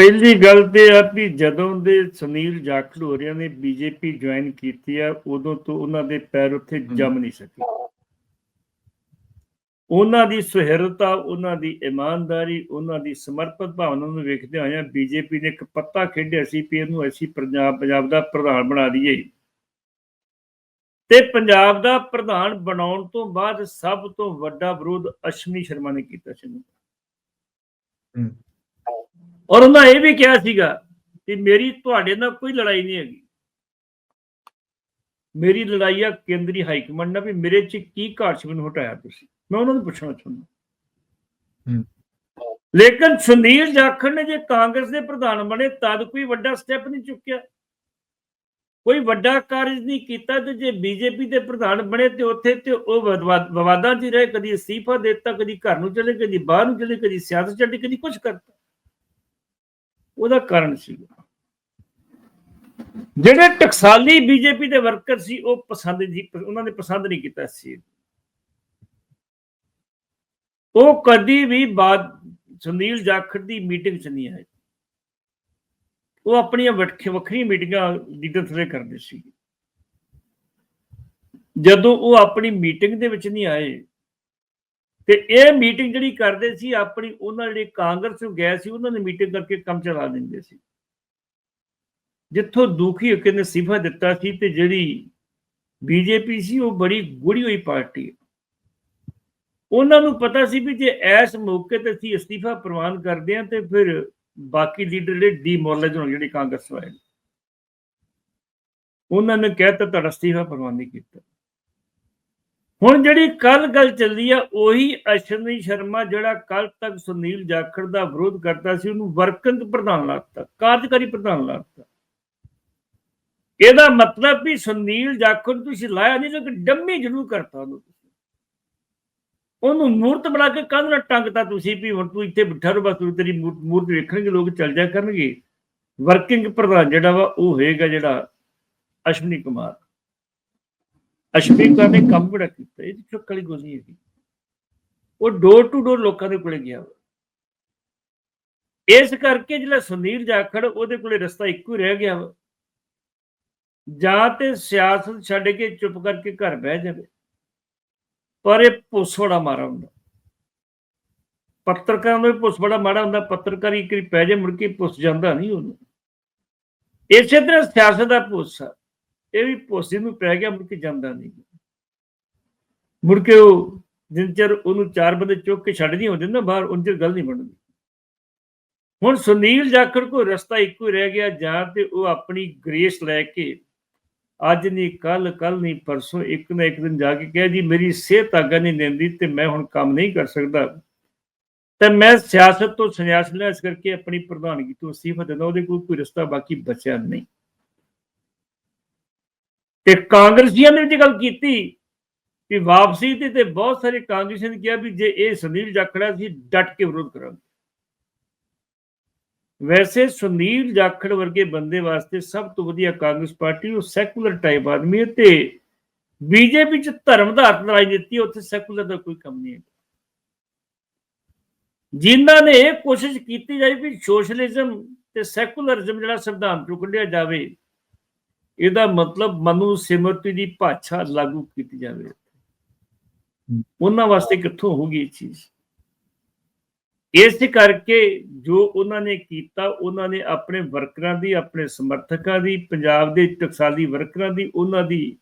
ਪਹਿਲੀ ਗੱਲ ਤੇ ਆ ਵੀ ਜਦੋਂ ਦੇ ਸੁਨੀਲ ਜਾਖੜ ਹੋਰਿਆਂ ਨੇ ਬੀਜੇਪੀ ਜੁਆਇਨ ਕੀਤੀ ਆ ਉਦੋਂ ਤੋਂ ਉਹਨਾਂ ਦੇ ਪੈਰ ਉੱਥੇ ਜੰਮ ਨਹੀਂ ਸਕੇ। ਉਹਨਾਂ ਦੀ ਸੁਹਿਰਦਤਾ ਉਹਨਾਂ ਦੀ ਇਮਾਨਦਾਰੀ ਉਹਨਾਂ ਦੀ ਸਮਰਪਿਤ ਭਾਵਨਾ ਨੂੰ ਵੇਖਦੇ ਹੋਇਆ ਬੀਜੇਪੀ ਨੇ ਇੱਕ ਪੱਤਾ ਖੇਡਿਆ ਸੀ ਵੀ ਇਹਨੂੰ ਅਸੀਂ ਪੰਜਾਬ ਪੰਜਾਬ ਦਾ ਪ੍ਰਧਾਨ ਬਣਾ ਦਈਏ। ਤੇ ਪੰਜਾਬ ਦਾ ਪ੍ਰਧਾਨ ਬਣਾਉਣ ਤੋਂ ਬਾਅਦ ਸਭ ਤੋਂ ਵੱਡਾ ਵਿਰੋਧ ਅਸ਼ਵਨੀ ਸ਼ਰਮਾ ਨੇ ਕੀਤਾ ਸੀ। ਇਹਨੂੰ। ਔਰ ਉਹਨਾਂ ਇਹ ਵੀ ਕਿਹਾ ਸੀਗਾ ਕਿ ਮੇਰੀ ਤੁਹਾਡੇ ਨਾਲ ਕੋਈ ਲੜਾਈ ਨਹੀਂ ਹੈਗੀ। ਮੇਰੀ ਲੜਾਈ ਆ ਕੇਂਦਰੀ ਹਾਈ ਕਮਾਂਡ ਨਾਲ ਵੀ ਮੇਰੇ ਚ ਕੀ ਘਾਟ ਮੈਨੂੰ ਹਟਾਇਆ ਤੁਸੀਂ। ਮੈਂ ਉਹਨਾਂ ਨੂੰ ਪੁੱਛਣਾ ਚਾਹੁੰਦਾ। ਲੇਕਿਨ ਸੁਨੀਲ ਜਾਖੜ ਨੇ ਜੇ ਕਾਂਗਰਸ ਦੇ ਪ੍ਰਧਾਨ ਬਣੇ ਤਦ ਕੋਈ ਵੱਡਾ ਸਟੈਪ ਨਹੀਂ ਚੁੱਕਿਆ। ਕੋਈ ਵੱਡਾ ਕਾਰਜ ਨਹੀਂ ਕੀਤਾ ਤੇ ਜੇ ਬੀਜੇਪੀ ਦੇ ਪ੍ਰਧਾਨ ਬਣੇ ਤੇ ਉੱਥੇ ਤੇ ਉਹ ਵਿਵਾਦ- 'ਚ ਰਹੇ ਕਦੀ ਅਸਤੀਫਾ ਦੇ ਦਿੱਤਾ ਕਦੀ ਘਰ ਨੂੰ ਚਲੇ ਕਦੀ ਬਾਹਰ ਨੂੰ ਚਲੇ ਕਦੀ ਸਿਆਸਤ ਛੱਡੀ ਕਦੀ ਕੁਝ ਕਰਤਾ। ਉਹਦਾ ਕਾਰਨ ਸੀ। ਜਿਹੜੇ ਟਕਸਾਲੀ ਬੀਜੇਪੀ ਦੇ ਵਰਕਰ ਸੀ, ਉਹ ਪਸੰਦ ਜੀ ਉਹਨਾਂ ਨੇ ਪਸੰਦ ਨਹੀਂ ਕੀਤਾ ਇਸ ਉਹ ਕਦੀ ਵੀ ਬਾਦ, ਸੁਨੀਲ ਜਾਖੜ ਦੀ ਮੀਟਿੰਗ 'ਚ ਨਹੀਂ ਆਏ। ਉਹ ਆਪਣੀਆਂ ਵੱਖ- ਵੱਖਰੀਆਂ ਮੀਟਿੰਗਾਂ ਲੀਡਰ ਥਲੇ ਕਰਦੇ ਸੀ। ਜਦੋਂ ਉਹ ਆਪਣੀ ਮੀਟਿੰਗ ਦੇ ਵਿੱਚ ਨਹੀਂ ਆਏ ਤੇ ਇਹ ਮੀਟਿੰਗ ਜਿਹੜੀ ਕਰਦੇ ਸੀ, ਆਪਣੀ ਉਹਨਾਂ ਜਿਹੜੇ ਕਾਂਗਰਸ ਨੂੰ ਗਏ ਸੀ, ਉਹਨਾਂ ਨੇ ਮੀਟਿੰਗ ਕਰਕੇ ਕੰਮ ਚਲਾ ਦਿੰਦੇ ਸੀ। ਜਿੱਥੋਂ ਦੁਖੀ ਹੋ ਕੇ ਨੇ ਸਿਫਾ ਦਿੱਤਾ ਸੀ ਤੇ ਜਿਹੜੀ ਬੀਜੇਪੀ ਸੀ, ਉਹ ਬੜੀ ਗੁੜੀ ਹੋਈ ਪਾਰਟੀ ਹੈ। ਉਹਨਾਂ ਨੂੰ ਪਤਾ ਸੀ ਵੀ ਜੇ ਇਸ ਮੌਕੇ ਤੇ ਅਸੀਂ ਅਸਤੀਫਾ ਪ੍ਰਵਾਨ ਕਰਦੇ ਹਾਂ, ਤੇ ਫਿਰ ਬਾਕੀ ਲੀਡਰ ਜਿਹੜੇ ਡੀਮੋਰਲਾਈਜ਼ ਹੋਣ, ਜਿਹੜੇ ਕਾਂਗਰਸ ਵਾਲੇ ਉਹਨਾਂ ਨੇ ਕਹਿਤਾ ਤੁਹਾਡਾ ਅਸਤੀਫਾ ਪ੍ਰਵਾਨ ਨਹੀਂ ਕੀਤਾ। ਹੁਣ ਜਿਹੜੀ ਕੱਲ ਗੱਲ ਚੱਲੀ ਆ, ਉਹੀ ਅਸ਼ਵਨੀ ਸ਼ਰਮਾ ਜਿਹੜਾ ਕੱਲ ਤੱਕ ਸੁਨੀਲ ਜਾਖੜ ਦਾ ਵਿਰੋਧ ਕਰਦਾ ਸੀ, ਉਹਨੂੰ ਵਰਕਿੰਗ ਪ੍ਰਧਾਨ ਲਾਤਾ, ਕਾਰਜਕਾਰੀ ਪ੍ਰਧਾਨ ਲਾਤਾ। ਇਹਦਾ ਮਤਲਬ ਵੀ ਸੁਨੀਲ ਜਾਖੜ ਤੁਸੀਂ ਲਾਇਆ ਨਹੀਂ ਲੇਕਿਨ ਡੰਮੀ ਜ਼ਰੂਰ ਕਰਤਾ ਉਹਨੂੰ ਉਹਨੂੰ ਮੂਰਤ ਬਣਾ ਕੇ ਕੰਧ ਨਾਲ ਟੰਗਤਾ ਤੁਸੀਂ ਵੀ, ਹੁਣ ਤੂੰ ਇੱਥੇ ਬਿਠਾ ਰੋ ਬਸ ਤੂੰ ਤੇਰੀ ਮੂਰ- ਮੂਰਤ ਵੇਖਣਗੇ, ਲੋਕ ਚੱਲ ਜਾ ਕਰਨਗੇ। ਵਰਕਿੰਗ ਪ੍ਰਧਾਨ ਜਿਹੜਾ ਵਾ, ਉਹ ਹੋਏਗਾ ਜਿਹੜਾ ਅਸ਼ਵਨੀ ਕੁਮਾਰ। ਅਸ਼ਵਨੀ ਕੁਮਾਰ ਨੇ ਕੰਮ ਬੜਾ ਕੀਤਾ, ਇਹਦੀ ਚੁੱਕ ਵਾਲੀ ਗੱਲ ਹੈਗੀ। ਉਹ ਡੋਰ ਟੂ ਡੋਰ ਲੋਕਾਂ ਦੇ ਕੋਲੇ ਗਿਆ ਇਸ ਕਰਕੇ ਜਿਹੜਾ ਸੁਨੀਲ ਜਾਖੜ, ਉਹਦੇ ਕੋਲੇ ਰਸਤਾ ਇੱਕੋ ਹੀ ਰਹਿ ਗਿਆ ਵਾ। ਜਾਂ ਤੇ ਸਿਆਸਤ ਛੱਡ ਕੇ ਚੁੱਪ ਕਰਕੇ ਘਰ ਬਹਿ ਜਾਵੇ। ਪਰ ਇਹ ਪੁੱਸ ਬੜਾ ਮਾਰਾ ਹੁੰਦਾ। ਪੱਤਰਕਾਰਾਂ ਦਾ ਵੀ ਪੁੱਸ ਬੜਾ ਮਾੜਾ ਹੁੰਦਾ। ਪੱਤਰਕਾਰੀ ਕਰੀ ਪੈ ਜੇ ਮੁੜ ਕੇ ਪੁੱਸ ਜਾਂਦਾ ਨਹੀਂ ਉਹਨੂੰ। ਇਸੇ ਤਰ੍ਹਾਂ ਸਿਆਸਤ ਦਾ ਪੁੱਸ ਆ। ਇਹ ਵੀ ਪੁੱਸ ਨੂੰ ਪੈ ਗਿਆ, ਮੁੜ ਕੇ ਜਾਂਦਾ ਨਹੀਂ। ਮੁੜ ਕੇ ਉਹ ਜਿੰਨ ਚਿਰ ਉਹਨੂੰ ਚਾਰ ਬੰਦੇ ਚੁੱਕ ਕੇ ਛੱਡ ਨਹੀਂ ਹੁੰਦੇ ਨਾ ਬਾਹਰ, ਉਹਨਾਂ ਚਿਰ ਗੱਲ ਨਹੀਂ ਬਣਦੀ। ਹੁਣ ਸੁਨੀਲ ਜਾਖੜ ਕੋ ਰਸਤਾ ਇੱਕੋ ਹੀ ਰਹਿ ਗਿਆ, ਜਾਂ ਤੇ ਉਹ ਆਪਣੀ ਗ੍ਰੇਸ ਲੈ ਕੇ ਅੱਜ ਨਹੀਂ ਕੱਲ ਕੱਲ ਨਹੀਂ, ਪਰਸੋਂ ਇੱਕ ਨਾ ਇੱਕ ਦਿਨ ਜਾ ਕੇ ਕਿਹਾ ਜੀ, ਮੇਰੀ ਸਿਹਤ ਆਗਾ ਨਹੀਂ ਲੈਂਦੀ ਤੇ ਮੈਂ ਹੁਣ ਕੰਮ ਨਹੀਂ ਕਰ ਸਕਦਾ। ਤੇ ਮੈਂ ਸਿਆਸਤ ਤੋਂ ਸੰਨਿਆਸ ਲਿਆ, ਇਸ ਕਰਕੇ ਆਪਣੀ ਪ੍ਰਧਾਨਗੀ ਤੋਂ ਅਸਤੀਫਾ ਦਿੰਦਾ, ਉਹਦੇ ਕੋਲ ਕੋਈ ਰਸਤਾ ਬਾਕੀ ਬਚਿਆ ਨਹੀਂ। ਤੇ ਕਾਂਗਰਸੀਆਂ ਨੇ ਵੀ ਗੱਲ ਕੀਤੀ ਕਿ ਵਾਪਸੀ ਤੇ ਤੇ ਬਹੁਤ ਸਾਰੇ ਕਾਂਗਰਸੀਆਂ ਨੇ ਕਿਹਾ ਵੀ ਜੇ ਇਹ ਸੁਨੀਲ ਜਾਖੜਾ ਸੀ, ਡਟ ਕੇ ਵਿਰੋਧ ਕਰਾਂਗੇ। ਵੈਸੇ ਸੁਨੀਲ ਜਾਖੜ ਵਰਗੇ ਬੰਦੇ ਵਾਸਤੇ ਸਭ ਤੋਂ ਵਧੀਆ ਕਾਂਗਰਸ ਪਾਰਟੀ ਉਹ ਸੈਕੂਲਰ ਟਾਈਪ ਆਦਮੀ ਹੈ ਤੇ ਬੀਜੇਪੀ ਚ ਧਰਮ ਦਾ ਆਤਮ ਰਾਜਨੀਤੀ ਉੱਥੇ ਸੈਕੂਲਰ ਦਾ ਕੋਈ ਕੰਮ ਨਹੀਂ ਹੈ। ਜਿਨ੍ਹਾਂ ਨੇ ਇਹ ਕੋਸ਼ਿਸ਼ ਕੀਤੀ ਜਾਈ ਵੀ ਸੋਸ਼ਲਿਜ਼ਮ ਤੇ ਸੈਕੂਲਰਿਜ਼ਮ ਜਿਹੜਾ ਸੰਵਿਧਾਨ ਤੋਂ ਕੱਢਿਆ ਜਾਵੇ ਇਹਦਾ ਮਤਲਬ ਮਨੂ ਸਿਮਰਤੀ ਦੀ ਭਾਸ਼ਾ ਲਾਗੂ ਕੀਤੀ ਜਾਵੇ। ਉਹਨਾਂ ਵਾਸਤੇ ਕਿੱਥੋਂ ਹੋਊਗੀ ਇਹ ਚੀਜ਼? ਇਸ ਕਰਕੇ ਜੋ ਉਹਨਾਂ ਨੇ ਕੀਤਾ, ਉਹਨਾਂ ਨੇ ਆਪਣੇ ਵਰਕਰਾਂ ਦੀ, ਆਪਣੇ ਸਮਰਥਕਾਂ ਦੀ, ਪੰਜਾਬ ਦੇ ਟਕਸਾਲੀ ਵਰਕਰਾਂ ਦੀ, ਉਹਨਾਂ ਦੀ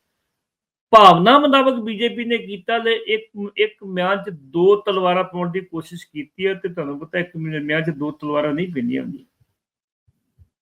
ਭਾਵਨਾ ਮੁਤਾਬਕ ਬੀਜੇਪੀ ਨੇ ਕੀਤਾ ਲੈ ਇੱਕ ਇੱਕ ਮਿਆਨ 'ਚ ਦੋ ਤਲਵਾਰਾਂ ਪਾਉਣ ਦੀ ਕੋਸ਼ਿਸ਼ ਕੀਤੀ ਹੈ ਤੇ ਤੁਹਾਨੂੰ ਪਤਾ ਇੱਕ ਮਿਆਨ 'ਚ ਦੋ ਤਲਵਾਰਾਂ ਨਹੀਂ ਪੈਂਦੀਆਂ ਹੁੰਦੀਆਂ।